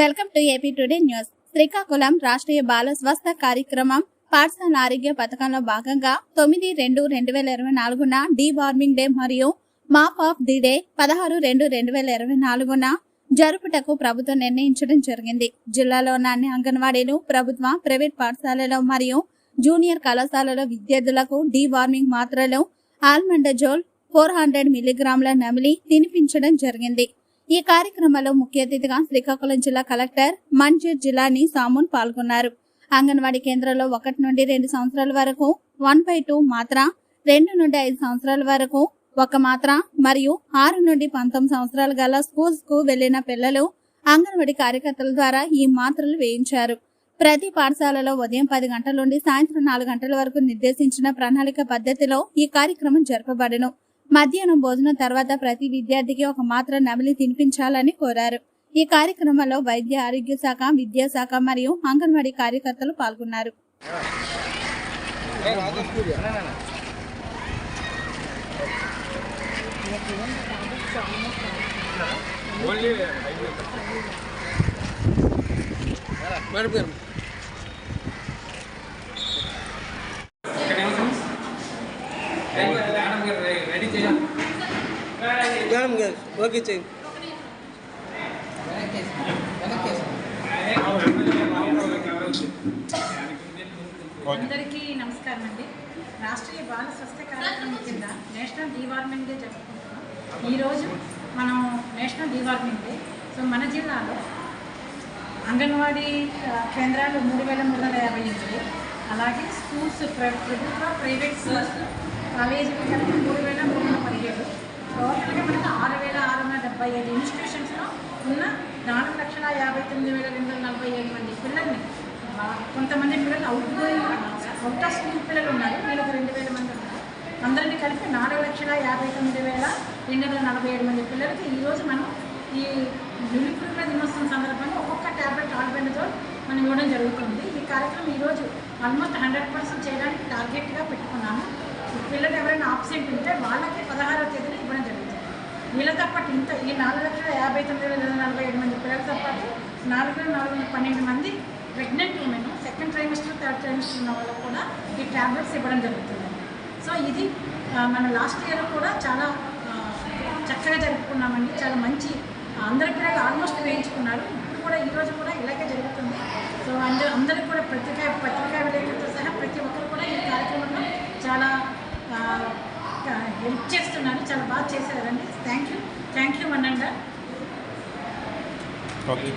Welcome to AP today news. Srikakulam Rashtriya బాల స్వస్థ కార్యక్రమం పాఠశాల ఆరోగ్య పథకంలో భాగంగా తొమ్మిది రెండు రెండు వేల ఇరవై నాలుగున డి వార్మింగ్ డే మరియు మాప్ ఆఫ్ ది డే పదహారు రెండు రెండు వేల ఇరవై నాలుగున జరుపుటకు ప్రభుత్వం నిర్ణయించడం జరిగింది. జిల్లాలో ఉన్న అన్ని అంగన్వాడీలు ప్రభుత్వ ప్రైవేట్ పాఠశాలలో మరియు జూనియర్ కళాశాలలో విద్యార్థులకు డి వార్మింగ్ మాత్రలు ఆల్మండజోల్ ఫోర్ హండ్రెడ్ మిల్లీగ్రాముల నమిలి తినిపించడం జరిగింది. ఈ కార్యక్రమంలో ముఖ్య అతిథిగా శ్రీకాకుళం జిల్లా కలెక్టర్ మంజూర్ జిలాని సామున్ పాల్గొన్నారు. అంగన్వాడీ కేంద్రంలో ఒకటి నుండి రెండు సంవత్సరాల వరకు వన్ బై టూ మాత్ర రెండు నుండి ఐదు సంవత్సరాల వరకు ఒక మాత్ర మరియు ఆరు నుండి పంతొమ్మిది సంవత్సరాల గల స్కూల్స్కు వెళ్ళిన పిల్లలు అంగన్వాడీ కార్యకర్తల ద్వారా ఈ మాత్రలు వేయించారు. ప్రతి పాఠశాలలో ఉదయం పది గంటల నుండి సాయంత్రం నాలుగు గంటల వరకు నిర్దేశించిన ప్రణాళిక పద్ధతిలో ఈ కార్యక్రమం జరపబడను. మధ్యాహ్నం భోజనం తర్వాత ప్రతి విద్యార్థికి ఒక మాత్ర నమిలి తినిపించాలని కోరారు. ఈ కార్యక్రమంలో వైద్య ఆరోగ్య శాఖ విద్యాశాఖ మరియు అంగన్వాడీ కార్యకర్తలు పాల్గొన్నారు. మేడం గారు మేడం గారు ఓకే చేయండి అందరికీ నమస్కారం అండి. రాష్ట్రీయ బాల స్వస్థ కార్యక్రమం కింద నేషనల్ డివార్మింగ్ డే జరుపుకుంటున్నాం. ఈరోజు మనం నేషనల్ డివార్మింగ్ డే. సో మన జిల్లాలో అంగన్వాడీ కేంద్రాలు మూడు వేల మూడు వందల యాభై ఎనిమిది అలాగే స్కూల్స్ ప్రభుత్వ ప్రైవేట్ స్కూల్స్ కాలేజీలు కలిపి మూడు వేల మూడు వందల పదిహేడు టోటల్గా మనకి ఆరు వేల ఆరు వందల డెబ్బై ఐదు ఇన్స్టిట్యూషన్స్లో ఉన్న నాలుగు లక్షల యాభై తొమ్మిది వేల రెండు వందల నలభై ఏడు మంది పిల్లల్ని కొంతమంది పిల్లలు out going out of school పిల్లలు ఉన్నారు. వీళ్ళకి రెండు వేల మంది ఉన్నారు. అందరినీ కలిపి నాలుగు లక్షల యాభై తొమ్మిది వేల రెండు వందల నలభై ఏడు మంది పిల్లలకి ఈరోజు మనం ఈ నిలుపుల దినోత్సవం సందర్భంగా ఒక్కొక్క ట్యాబ్లెట్ ఆల్బెండ్తో మనం ఇవ్వడం జరుగుతుంది. ఈ కార్యక్రమం ఈరోజు ఆల్మోస్ట్ హండ్రెడ్ పర్సెంట్ చేయడానికి టార్గెట్గా పెట్టుకున్నాము. పిల్లలు ఎవరైనా ఆబ్సెంట్ ఉంటే వాళ్ళకి పదహారో తేదీన వీళ్ళతో పాటు ఇంత ఈ నాలుగు లక్షల యాభై తొమ్మిది వేల నలభై ఏడు మంది పిల్లలతో పాటు నాలుగు వేల నాలుగు వందల పన్నెండు మంది pregnant women second trimester third trimester ఉన్న వాళ్ళకు కూడా ఈ ట్యాబ్లెట్స్ ఇవ్వడం జరుగుతుంది. సో ఇది మన లాస్ట్ ఇయర్ కూడా చాలా చక్కగా జరుపుకున్నామండి. చాలా మంచి అందరి పిల్లలు ఆల్మోస్ట్ వేయించుకున్నారు. ఇప్పుడు కూడా ఈరోజు కూడా ఇలాగే జరుగుతుంది. సో అందరూ అందరికీ కూడా పత్రికా పత్రికా విలేకరులతో సహా ప్రతి ఒక్కరు కూడా ఈ కార్యక్రమంలో చాలా హెల్ప్ చేస్తున్నారు. చాలా బాగా చేశారండి. థ్యాంక్ యూ థ్యాంక్ యూ అనండి ఓకే